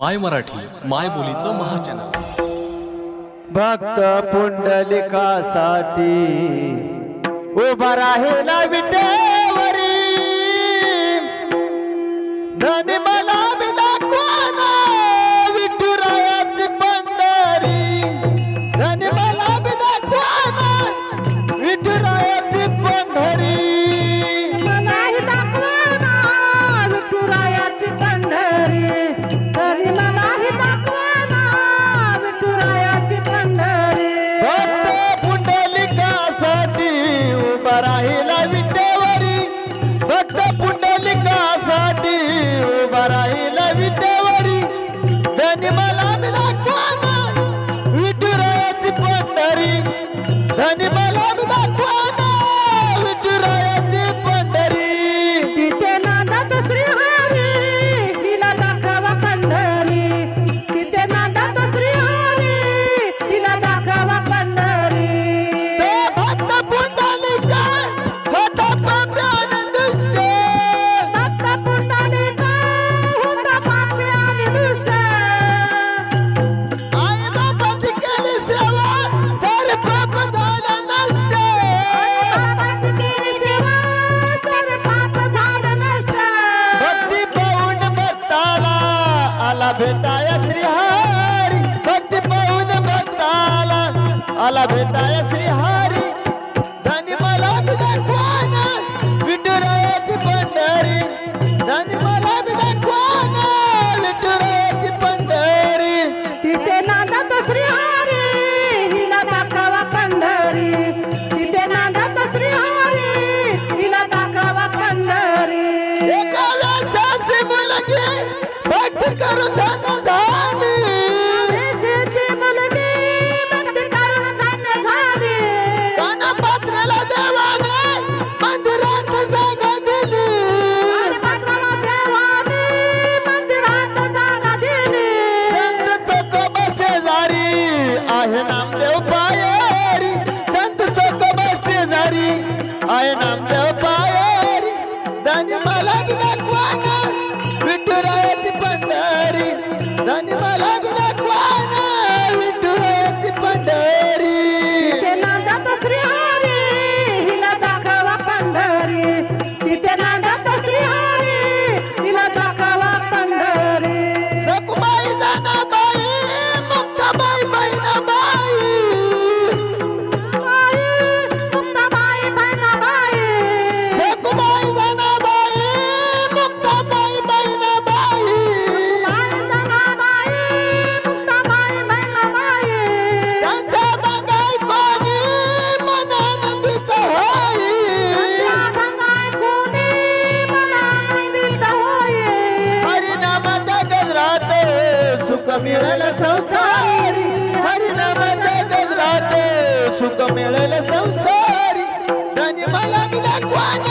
माय मराठी माय बोलीचं महाजन भक्त पुंडलिकासाठी उभा राहिला विटेवरी. धन मला दाखवाना विठुरायाची पंढरी. धन मला दाखवाना भेटाया श्रीहारी भक्ती पाहून भक्ताला. आला भेटाया श्रीहारी ভক্তির কারো দানো मिळेल संसारी हरिनामाच्या गजरात सुख मिळेल संसारी. धनी मला दाखवा.